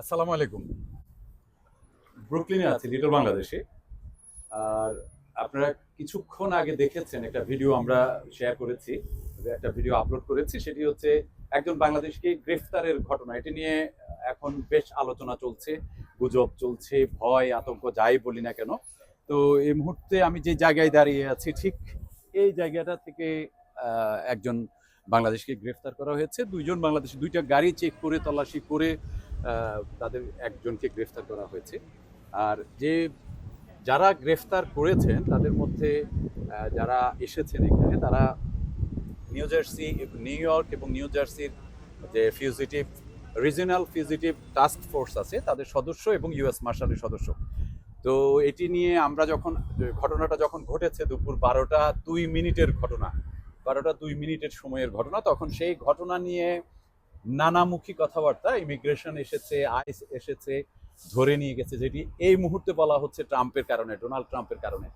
আসসালামু আলাইকুম। ব্রুকলিনে আছি লিটল বাংলাদেশে আর আপনারা কিছুক্ষণ আগে দেখেছেন একটা ভিডিও আমরা শেয়ার করেছি, একটা ভিডিও আপলোড করেছি, সেটি হচ্ছে একজন বাংলাদেশকে গ্রেফতারের ঘটনা। এটি নিয়ে এখন বেশ আলোচনা চলছে, গুজব চলছে, ভয়, আতঙ্ক, যাই বলি না কেন। তো এই মুহূর্তে আমি যে জায়গায় দাঁড়িয়ে আছি, ঠিক এই জায়গাটা থেকে একজন বাংলাদেশকে গ্রেফতার করা হয়েছে। দুইজন বাংলাদেশি, দুইটা গাড়ি চেক করে, তল্লাশি করে তাদের একজনকে গ্রেফতার করা হয়েছে। আর যে যারা গ্রেফতার করেছেন, তাদের মধ্যে যারা এসেছেন এখানে, তারা নিউ জার্সি, নিউ ইয়র্ক এবং নিউ জার্সির যে fugitive regional fugitive task force আছে, তাদের সদস্য এবং ইউএস মার্শালের সদস্য। তো এটি নিয়ে আমরা যখন, ঘটনাটা যখন ঘটেছে দুপুর বারোটা দুই মিনিটের ঘটনা, বারোটা দুই মিনিটের সময়ের ঘটনা, তখন সেই ঘটনা নিয়ে নানামুখী কথাবার্তা ইমিগ্রেশন এসেছে আইস এসেছে, ধরে নিয়ে গেছে, যেটি এই মুহূর্তে বলা হচ্ছে ট্রাম্পের কারণে, ডোনাল্ড ট্রাম্পের কারণে।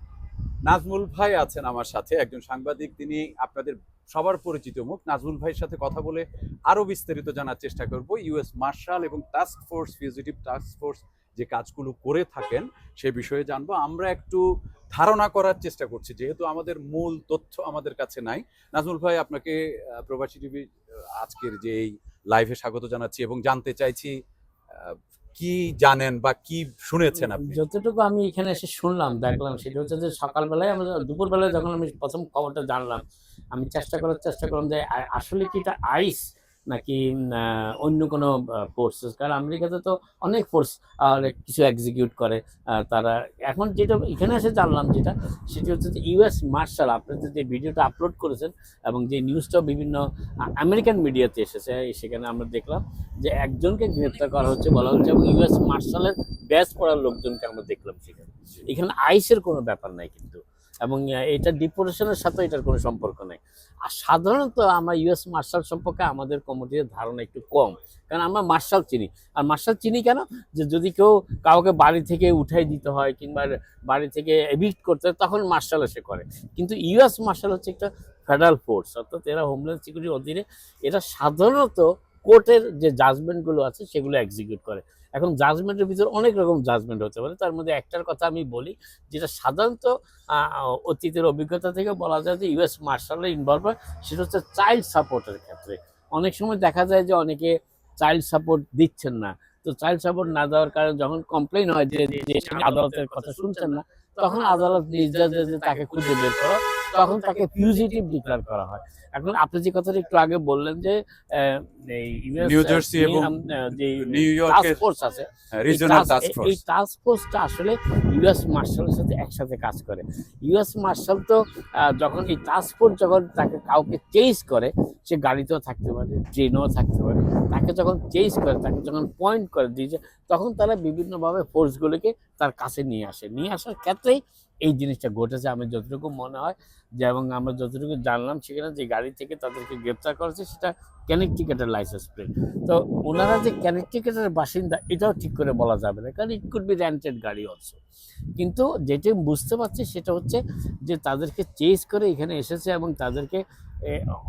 নাজমুল ভাই আছেন আমার সাথে, একজন সাংবাদিক, তিনি আপনাদের সবার পরিচিত মুখ। নাজমুল ভাইয়ের সাথে কথা বলে আরও বিস্তারিত জানার চেষ্টা করব। ইউএস মার্শাল এবং task force fugitive task force যে কাজগুলো করে থাকেন, সে বিষয়ে জানব। আমরা একটু ধারণা করার চেষ্টা করছি, যেহেতু আমাদের মূল তথ্য আমাদের কাছে নাই। নাজমুল ভাই, আপনাকে প্রবাসী টিভি আজকের যে এই লাইভে স্বাগত জানাচ্ছি এবং জানতে চাইছি কি জানেন বা কি শুনেছেন আপনি? যতটুকু আমি এখানে এসে শুনলাম, দেখলাম, সেটা হচ্ছে যে সকালবেলায় আমরা দুপুরবেলায় যখন আমি প্রথম খবরটা জানলাম, আমি চেষ্টা করার চেষ্টা করলাম যে আসলে কি এটা আইস নাকি অন্য কোনো ফোর্সেস কারণ আমেরিকাতে তো অনেক ফোর্স কিছু এক্সিকিউট করে তারা। এখন যেটা এখানে এসে জানলাম যেটা, সেটি হচ্ছে যে ইউএস মার্শাল আপনাদের যে ভিডিওটা আপলোড করেছেন এবং যে নিউজটা বিভিন্ন আমেরিকান মিডিয়াতে এসেছে সেখানে আমরা দেখলাম যে একজনকে গ্রেপ্তার করা হচ্ছে বলা হচ্ছে এবং ইউএস মার্শালের ব্যাচ পড়ার লোকজনকে আমরা দেখলাম সেখানে। এখানে আইসের কোনো ব্যাপার নাই কিন্তু। এবং এটা ডিপোরেশনের সাথে এটার কোনো সম্পর্ক নেই। আর সাধারণত আমরা ইউএস মার্শাল সম্পর্কে আমাদের কমিটির ধারণা একটু কম। কারণ আমরা মার্শাল চিনি। আর মার্শাল চিনি কেন? যে যদি কেউ কাউকে বাড়ি থেকে উঠাই দিতে হয় কিংবা বাড়ি থেকে এভিক্ট করতে হয়, তখন মার্শাল এসে করে। কিন্তু ইউএস মার্শাল হচ্ছে একটা ফেডারেল ফোর্স অর্থাৎ এরা হোমল্যান্ড সিকিউরিটির অধীনে। এটা সাধারণত কোর্টের যে জাজমেন্টগুলো আছে সেগুলো এক্সিকিউট করে। এখন জাজমেন্টের ভিতরে অনেক রকম জাজমেন্ট হতে পারে। তার মধ্যে একটার কথা আমি বলি যেটা সাধারণত অতীতের অভিজ্ঞতা থেকে বলা যায় যে ইউএস মার্শালের ইনভলভ হয় সেটা হচ্ছে চাইল্ড সাপোর্টের ক্ষেত্রে। অনেক সময় দেখা যায় যে অনেকে চাইল্ড সাপোর্ট দিচ্ছেন না। তো চাইল্ড সাপোর্ট না দেওয়ার কারণে যখন কমপ্লেন হয় যে যে আদালতের কথা শুনছেন না তখন আদালত নির্দেশ দেয় যে তাকে খুঁজে বের করো। তখন তাকে ফিউজিটিভ ডিক্লেয়ার করা হয়। এখন আপনি যে কথাটা একটু আগে বললেন যে নিউ জার্সি এবং যে নিউ টাস্ক ইয়র্কের ফোর্স আছে রিজনাল টাস্ক ফোর্স এই টাস্ক ফোর্সটা আসলে ইউএস মার্শালের সাথে একসাথে কাজ করে। ইউএস মার্শাল তো যখন এই টাস্ক ফোর্স যখন তাকে কাউকে চেঞ্জ করে সে গাড়িতেও থাকতে পারে ট্রেনেও থাকতে পারে। তাকে যখন চেঞ্জ করে তাকে যখন পয়েন্ট করে দিয়েছে তখন তারা বিভিন্নভাবে ফোর্সগুলোকে তার কাছে নিয়ে আসে। নিয়ে আসার ক্ষেত্রেই এই জিনিসটা ঘটেছে আমি যতটুকু মনে হয় যে, এবং আমরা যতটুকু জানলাম সেখানে যে গাড়ি থেকে তাদেরকে গ্রেপ্তার করেছে, সেটা ক্যানেকটিকেটের লাইসেন্স প্লেট তো ওনারা যে ক্যানেকটিকেটের বাসিন্দা, এটাও ঠিক করে বলা যাবে না, কারণ ইট কুড বি র্যান্টেড গাড়ি অলসো কিন্তু যেটি বুঝতে পারছি, সেটা হচ্ছে যে, তাদেরকে চেস করে এখানে এসেছে এবং তাদেরকে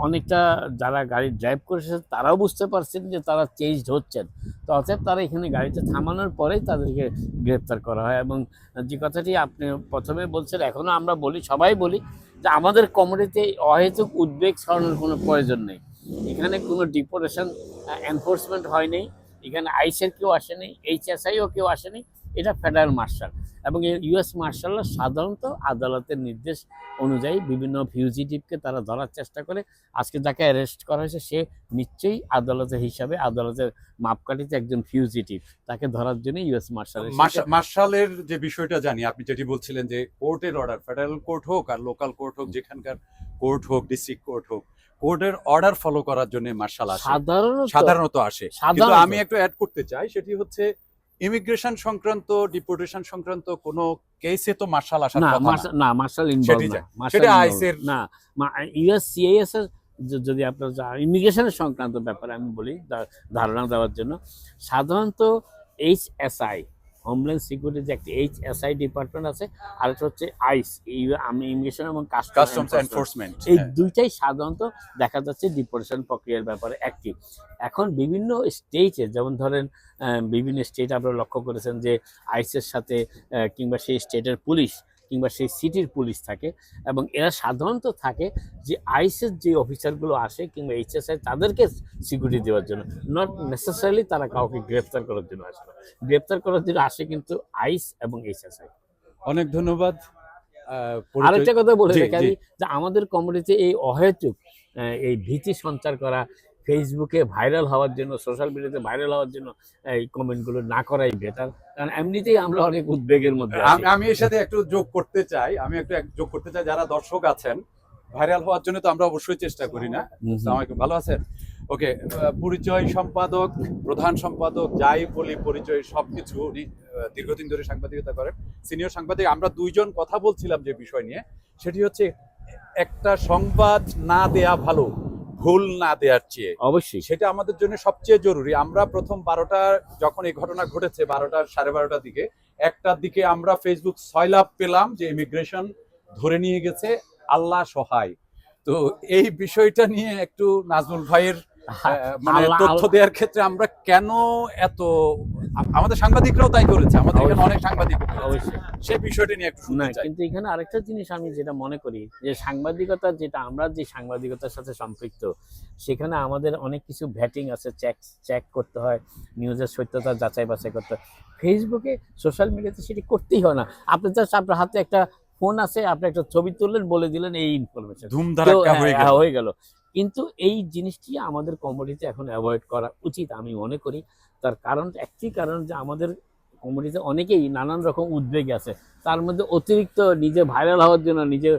অনেকটা যারা গাড়ি ড্রাইভ করেছে তারাও বুঝতে পারছেন যে তারা চেঞ্জড হচ্ছেন। তো অতএব তারা এখানে গাড়িতে থামানোর পরেই তাদেরকে গ্রেপ্তার করা হয় এবং যে কথাটি আপনি প্রথমে বলছেন এখনও আমরা বলি, সবাই বলি যে আমাদের কমিটিতে অহেতুক উদ্বেগ ছড়ানোর কোনো প্রয়োজন নেই। এখানে কোনো ডিপোরেশন এনফোর্সমেন্ট হয়নি এখানে আইসের কেউ আসেনি এইচএসআইও কেউ আসেনি। এটা ফেডারেল মার্শাল এবং ইউএস মার্শালরা সাধারণত আদালতের নির্দেশ অনুযায়ী বিভিন্ন ফিউজিটিভকে তারা ধরার চেষ্টা করে। আজকে যাকে অ্যারেস্ট করা হয়েছে সে নিশ্চয়ই আদালতের হিসাবে আদালতের মাপকাঠিতে একজন ফিউজিটিভ। তাকে ধরার জন্য ইউএস মার্শাল মার্শালের যে বিষয়টা জানি আপনি যেটি বলছিলেন যে কোর্টের অর্ডার ফেডারেল কোর্ট হোক আর লোকাল কোর্ট হোক যেখানকার কোর্ট হোক ডিস্ট্রিক্ট কোর্ট হোক কোর্টের অর্ডার ফলো করার জন্য মার্শাল আসে। সাধারণত সাধারণত আসে। কিন্তু। আমি একটু অ্যাড করতে চাই সেটি হচ্ছে ইমিগ্রেশন সংক্রান্ত ডিপোর্টেশন সংক্রান্ত কোনো কেসে তো মার্শাল আসার না না। মার্শাল ইনভলভ না। মার্শাল সেটা এর- না। ইউএস সিআইএস এর যদি আপনার ইমিগ্রেশনের সংক্রান্ত ব্যাপারে আমি বলি ধারণা দেওয়ার জন্য সাধারণত H S I homeland security যে একটা এইচ এস আই ডিপার্টমেন্ট আছে আর একটা হচ্ছে আইস এই আমি ইমিগ্রেশন এবং কাস্টমস এনফোর্সমেন্ট এই দুইটাই সাধারণত দেখা যাচ্ছে ডিপোর্টেশন প্রক্রিয়ার ব্যাপারে একটি এখন বিভিন্ন স্টেজে যেমন ধরেন বিভিন্ন স্টেট আপনারা লক্ষ্য করেছেন যে আইসের সাথে কিংবা সেই স্টেটের পুলিশ কিংবা সেই সিটির পুলিশ থাকে এবং এরা সাধারণত থাকে যে আইসের যে অফিসারগুলো আসে কিংবা এইচএসআই তাদেরকে সিকিউরিটি দেওয়ার জন্য নট নেসেসারিলি তারা কাউকে গ্রেফতার করার জন্য আসে না। গ্রেফতার করার জন্য আসে কিন্তু আইস এবং এইচএসআই। অনেক ধন্যবাদ। আরেকটা কথা বলে রাখি যে আমাদের কমিউনিটিতে এই অহেতুক এই ভীতি সঞ্চার করা ফেসবুকে ভাইরাল হওয়ার জন্য সোশ্যাল মিডিয়াতে ভাইরাল হওয়ার জন্য এই কমেন্টগুলো না করাই বেটার কারণ এমনিতেই আমরা অনেক উদ্বেগের মধ্যে আমি- এর সাথে একটু যোগ করতে চাই। আমি একটু যোগ করতে চাই যারা দর্শক আছেন। ভাইরাল হওয়ার জন্য তো আমরা অবশ্যই চেষ্টা করি না। আলাইকুম। ভালো আছেন? ওকে পরিচয় সম্পাদক প্রধান সম্পাদক যাই বলি পরিচয় সবকিছু উনি দীর্ঘদিন ধরে সাংবাদিকতা করেন। সিনিয়র সাংবাদিক আমরা দুইজন কথা বলছিলাম যে বিষয় নিয়ে। সেটি হচ্ছে একটা সংবাদ না দেয়া ভালো। ভুল না দেওয়ার চেয়ে। অবশ্যই। সেটা আমাদের জন্য সবচেয়ে জরুরি। আমরা প্রথম বারোটা যখন এই ঘটনা ঘটেছে বারোটা সাড়ে বারোটার দিকে একটার দিকে আমরা ফেসবুক সয়লাভ পেলাম যে ইমিগ্রেশন ধরে নিয়ে গেছে আল্লাহ সহায়। তো এই বিষয়টা নিয়ে একটু নাজমুল ভাইয়ের মানে তথ্য দেওয়ার ক্ষেত্রে আমরা কেন এত আমাদের সাংবাদিকরাও তাই করেছে আমাদের এখানে অনেক সাংবাদিক অবশ্যই। সেই বিষয়টা নিয়ে একটু শুনতে চাই। কিন্তু এখানে আরেকটা জিনিস আমি যেটা মনে করি যে সাংবাদিকতা যেটা আমরা যে সাংবাদিকতার সাথে সম্পৃক্ত সেখানে আমাদের অনেক কিছু ভ্যাটিং আছে চেক চেক করতে হয় নিউজের সত্যতা যাচাই বাছাই করতে হয়। ফেসবুকে সোশ্যাল মিডিয়াতে সেটি করতেই হয় না। আপনি জাস্ট আপনার হাতে একটা ফোন আছে আপনি একটা ছবি তুললেন বলে দিলেন এই ইনফরমেশন হয়ে গেল। হয়ে গেল। কিন্তু এই জিনিসটি আমাদের কমিউনিটিতে এখন অ্যাভয়েড করা উচিত আমি মনে করি। তার কারণ একটি কারণ যে আমাদের কমিউনিটিতে অনেকেই নানান রকম উদ্বেগ আছে। তার মধ্যে অতিরিক্ত নিজে ভাইরাল হওয়ার জন্য নিজে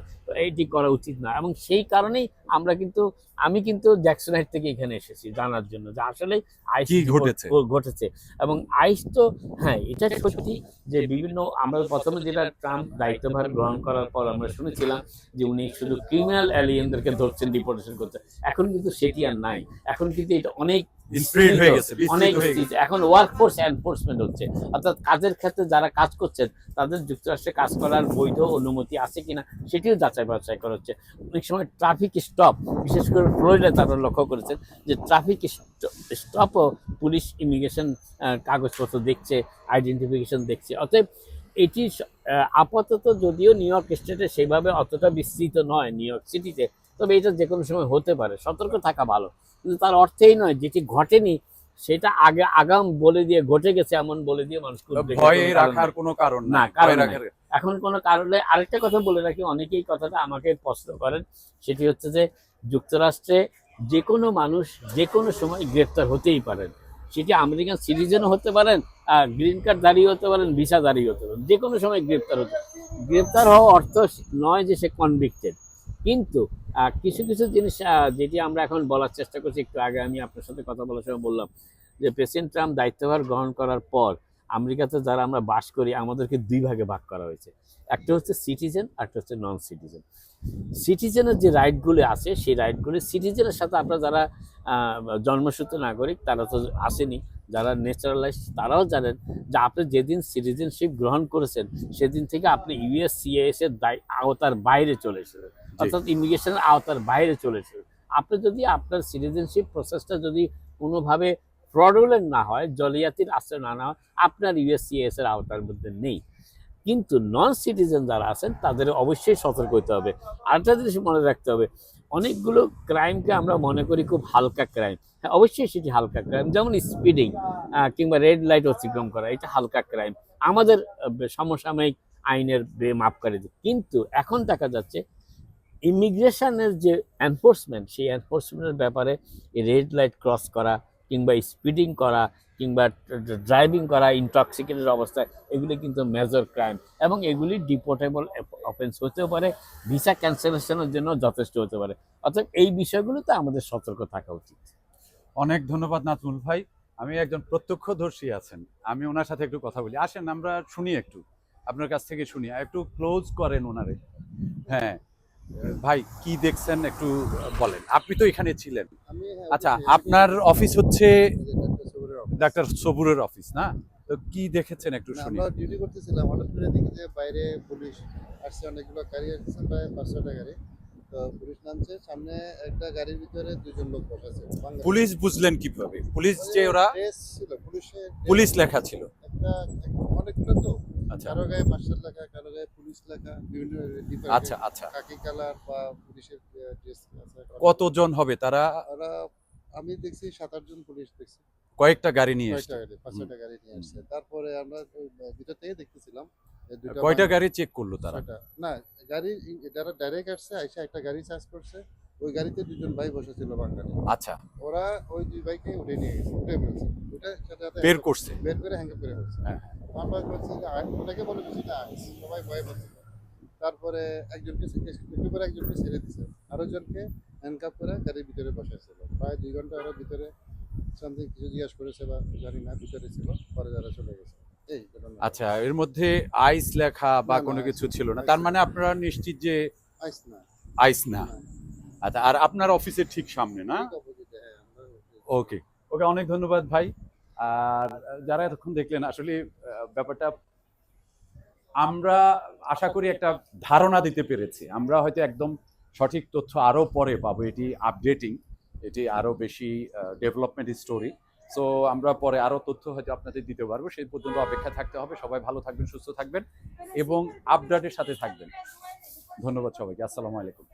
এইটি করা উচিত না। এবং সেই কারণেই আমরা কিন্তু আমি কিন্তু জ্যাকসনাইট থেকে এখানে এসেছি জানার জন্য যে আসলে আইস ঘটেছে? ঘটেছে। এবং আইস তো হ্যাঁ এটা সত্যি যে বিভিন্ন আমরা প্রথমে যেটা ট্রাম্প দায়িত্বভার গ্রহণ করার পর আমরা শুনেছিলাম যে উনি শুধু ক্রিমিনাল অ্যালিয়েনদেরকে ধরছেন ডিপোর্টেশন করতে এখন কিন্তু সেটি আর নাই। এখন কিন্তু এটা অনেক হয়ে গেছে, অনেক। এখন ওয়ার্ক ফোর্স এনফোর্সমেন্ট হচ্ছে। অর্থাৎ কাজের ক্ষেত্রে যারা কাজ করছেন তাদের যুক্তরাষ্ট্রে কাজ করার বৈধ অনুমতি আছে কিনা সেটিও যাচাই বাছাই করা হচ্ছে। অনেক সময় ট্রাফিক স্টপ বিশেষ করে আপনারা লক্ষ্য করেছেন যে ট্রাফিক স্টপও পুলিশ ইমিগ্রেশন কাগজপত্র দেখছে আইডেন্টিফিকেশন দেখছে। অতএব এটি আপাতত যদিও নিউ ইয়র্ক স্টেটে সেভাবে অতটা বিস্তৃত নয় নিউ ইয়র্ক সিটিতে তবে এটা যে কোনো সময় হতে পারে। সতর্ক থাকা ভালো। কিন্তু তার অর্থেই নয় যেটি ঘটেনি সেটা আগে আগাম বলে দিয়ে ঘটে গেছে এমন বলে দিয়ে ভয়ে রাখার কোনো কারণ না, কারণ এখন কোনো কারণে আরেকটা কথা বলে রাখি অনেকেই কথাটা আমাকে প্রশ্ন করেন। সেটি হচ্ছে যে যুক্তরাষ্ট্রে যে কোনো মানুষ যে কোনো সময় গ্রেপ্তার হতেই পারেন। সেটি আমেরিকান সিটিজেনও হতে পারেন আর গ্রিন কার্ড দাঁড়িয়ে হতে পারেন ভিসা দাঁড়িয়ে হতে পারেন। যে কোনো সময় গ্রেপ্তার হতে গ্রেপ্তার হওয়া অর্থ নয় যে সে কনভিক্টেড কিন্তু কিছু কিছু জিনিস যেটি আমরা এখন বলার চেষ্টা করছি, একটু আগে আমি আপনার সাথে কথা বলার সময় বললাম যে, প্রেসিডেন্ট ট্রাম্প দায়িত্বভার গ্রহণ করার পর আমেরিকাতে যারা আমরা বাস করি, আমাদেরকে দুই ভাগে ভাগ করা হয়েছে। একটা হচ্ছে সিটিজেন আর একটা হচ্ছে নন সিটিজেন সিটিজেনের যে রাইটগুলি আছে, সেই রাইটগুলি সিটিজেনের সাথে আপনারা যারা জন্মসূত্র নাগরিক, তারা তো আসেনি। যারা ন্যাচারালাইজ তারাও জানেন যে, আপনি যেদিন সিটিজেনশিপ গ্রহণ করেছেন, সেদিন থেকে আপনি ইউএস সিএস এর দায়, আওতার বাইরে চলে এসেছেন। অর্থাৎ ইমিগ্রেশনের আওতার বাইরে চলেছে। আপনি যদি আপনার সিটিজেনশিপ প্রসেসটা যদি কোনোভাবে ফ্রডুলেন্ট না হয়, জলিয়াতির আশ্রয় না নেওয়া আপনার ইউএসসিএস এর আওতার মধ্যে নেই। কিন্তু নন সিটিজেন যারা আছেন, তাদের অবশ্যই সতর্ক হতে হবে। আরেকটা জিনিস মনে রাখতে হবে, অনেকগুলো ক্রাইমকে আমরা মনে করি খুব হালকা ক্রাইম হ্যাঁ অবশ্যই সেটি হালকা ক্রাইম যেমন স্পিডিং কিংবা রেড লাইট অতিক্রম করা, এটা হালকা ক্রাইম আমাদের সমসাময়িক আইনের মাপকারীদের। কিন্তু এখন দেখা যাচ্ছে ইমিগ্রেশনের যে এনফোর্সমেন্ট সেই এনফোর্সমেন্টের ব্যাপারে রেড লাইট ক্রস করা কিংবা স্পিডিং করা কিংবা ড্রাইভিং করা ইনটক্সিকেটেড অবস্থায়, এগুলি কিন্তু মেজর ক্রাইম এবং এগুলি ডিপোর্টেবল অফেন্স হতেও পারে ভিসা ক্যান্সেলেশনের জন্য যথেষ্ট হতে পারে। অর্থাৎ এই বিষয়গুলোতে আমাদের সতর্ক থাকা উচিত। অনেক ধন্যবাদ নাজমুল ভাই। আমি একজন প্রত্যক্ষদর্শী আছেন। আমি ওনার সাথে একটু কথা বলি। আসেন, আমরা শুনি একটু। আপনার কাছ থেকে শুনি। একটু ক্লোজ করেন ওনারে। হ্যাঁ। ভাই কি দেখছেন একটু বলেন। আপনি তো এখানে ছিলেন। আচ্ছা আপনার অফিস হচ্ছে ডাক্তার সবুরের অফিস। না? তো কি দেখেছেন একটু শুনি। আমরা ডিউটি করতেছিলাম। হঠাৎ করে দেখি যে বাইরে পুলিশ আসছে অনেকগুলো গাড়ি আসছে প্রায় পাঁচ ছটা গাড়ি। তো পুলিশ নামছে সামনে একটা গাড়ির ভিতরে দুজন লোক বসে আছে পুলিশ বুঝলেন কীভাবে? পুলিশ যে ওরা ছিল পুলিশের পুলিশ লেখা ছিল। একটা অনেকগুলো তো। আচ্ছা। কারও গায়ে মার্শাল লেখা কারও গায়ে পুলিশ লেখা বিভিন্ন আচ্ছা আচ্ছা। খাকি কালার বা পুলিশের ড্রেস কতজন হবে তারা? আমি দেখছি সাত আটজন পুলিশ দেখছি। কয়েকটা গাড়ি নিয়ে কয়টা গাড়ি পাঁচ ছয়টা গাড়ি নিয়ে আসছে তারপরে আমরা ভিতর থেকে দেখতেছিলাম কয়টা গাড়ি চেক করল তারা? না গাড়ি যারা ডাইরেক্ট আসছে আইসা একটা গাড়ি চার্জ করছে। ওই গাড়িতে দুজন ভাই বসেছিল বাঙালি আচ্ছা। ওরা ওই দুই বাইকে উঠে নিয়ে গেছে উঠে ফেলছে। উঠে সাথে সাথে বের করছে। বের করে হ্যাঙ্গে করে ফেলছে। হ্যাঁ। আমরা বলছি যে ওটাকে বলে কিছু না। সবাই ভয়ে পাচ্ছে তারপরে একজনকে একটু করে একজনকে ছেড়ে দিছে আরও জনকে হ্যান্ডকাপ করে গাড়ির ভিতরে বসাইছিল। প্রায় দুই ঘণ্টা ওরা ভিতরে সামথিং কিছু জিজ্ঞাস করেছে বা জানি না ভিতরে ছিল পরে যারা চলে গেছে। আচ্ছা এর মধ্যে আইস লেখা বা কোনো কিছু ছিল না? তার মানে আপনারা নিশ্চিত যে আইস না। আইস না। আচ্ছা আর আপনার অফিসের ঠিক সামনে না? হ্যাঁ, ওকে ওকে অনেক ধন্যবাদ ভাই। আর যারা এতক্ষণ দেখলেন আসলে ব্যাপারটা আমরা আশা করি একটা ধারণা দিতে পেরেছি। আমরা হয়তো একদম সঠিক তথ্য আরও পরে পাবো। এটি আপডেটিং এটি আরও বেশি ডেভেলপমেন্ট স্টোরি সো আমরা পরে আরও তথ্য হয়তো আপনাদের দিতে পারব। সেই পর্যন্ত অপেক্ষা থাকতে হবে। সবাই ভালো থাকবেন সুস্থ থাকবেন এবং আপডেটের সাথে থাকবেন। ধন্যবাদ সবাইকে। আসসালামু আলাইকুম।